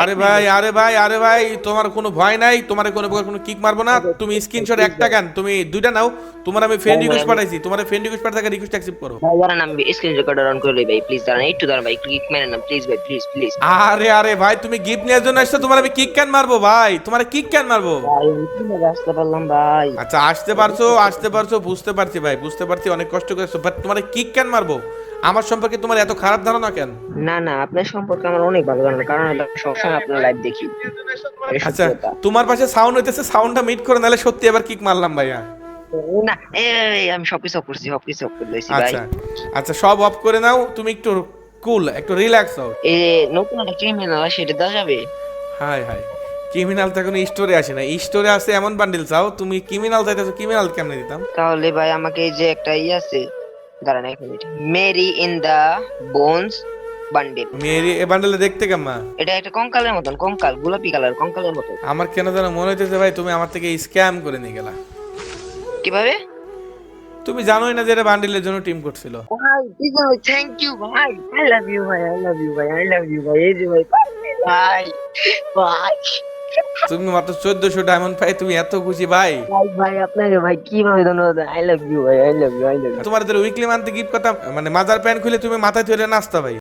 আরে ভাই আরে ভাই আরে ভাই তোমার কোনো ভয় নাই তোমার কোনো কোনো কিক মারবো না। তুমি স্ক্রিনশট একটা কেন তুমি দুইটা নাও তোমার আমি ফ্রেন্ড রিকোয়েস্ট পাঠাইছি তোমার ফ্রেন্ড রিকোয়েস্ট পাঠাতে রিকোয়েস্ট অ্যাকসেপ্ট করো। ভাই দাঁড়ান আমি স্ক্রিন রেকর্ডার অন করে লই ভাই প্লিজ দাঁড়ান একটু দাঁড়ান ভাই ক্লিক মেরে না প্লিজ ভাই প্লিজ প্লিজ আরে আরে ভাই তুমি গিফট নেওয়ার জন্য আসছো তোমার আমি কিক কেন মারবো ভাই তোমার কিক কেন মারবো। ভাই আসতে পারলাম ভাই? আচ্ছা আসতে পারছ আসতে পারছ বুঝতে পারছি ভাই বুঝতে পারছি অনেক কষ্ট করেছ বাট তোমার কিক কেন মারবো। আমার সম্পর্কে তোমার এত খারাপ ধারণা কেন? না না আপনার সম্পর্কে আমার অনেক ভালো জানা কারণ আমি সবসময় আপনার লাইভ দেখি। আচ্ছা তোমার পাশে সাউন্ড হইতেছে সাউন্ডটা মিট করে নালে সত্যি এবার কিক মারলাম ভাইয়া। না এই, আমি সবকিছু অফ করছি সবকিছু অফ করে দিয়েছি ভাই আচ্ছা আচ্ছা সব অফ করে নাও তুমি একটু কুল একটু রিল্যাক্স হও। এই নতুন একটা ক্রিমিনাল সেটা দেওয়া যাবে? হাই হাই ক্রিমিনাল তো এখন স্টোরে আসে না। স্টোরে আসে এমন বান্ডিল চাও তুমি ক্রিমিনাল চাইতেছো ক্রিমিনাল কেমনে দিতাম? তাহলে ভাই আমাকে এই যে একটা ই আছে দাঁড়ান এক minute Mary in the bones bundle মেয়ের এ বান্ডেলে দেখতে কেমন? এটা একটা কঙ্কালের মতন কঙ্কাল গোলাপি কালার কঙ্কালের মতন আমার কেন যেন মনে হইতেছে ভাই তুমি আমার থেকে স্ক্যাম করে নিয়ে গেলা। কীভাবে? তুমি জানোই না যে এটা বান্ডিলের জন্য টিম করছিল। ভাই থ্যাংক ইউ ভাই। আই লাভ ইউ ভাই আই লাভ ইউ ভাই আই লাভ ইউ ভাই। এই যে ভাই ভাই ভাই। তুমি মাত্র চোদ্দশো ডায়মন্ড পাই তুমি এত খুশি ভাই? ভাই আপনাকে ভাই কীভাবে ধন্যবাদ? আই লাভ ইউ ভাই I love you I love you তোমার উইকলি মান্থে গিফট কথা মানে মাজার প্যান্ট খুলে তুমি মাথায় ধরে নাচতা ভাই।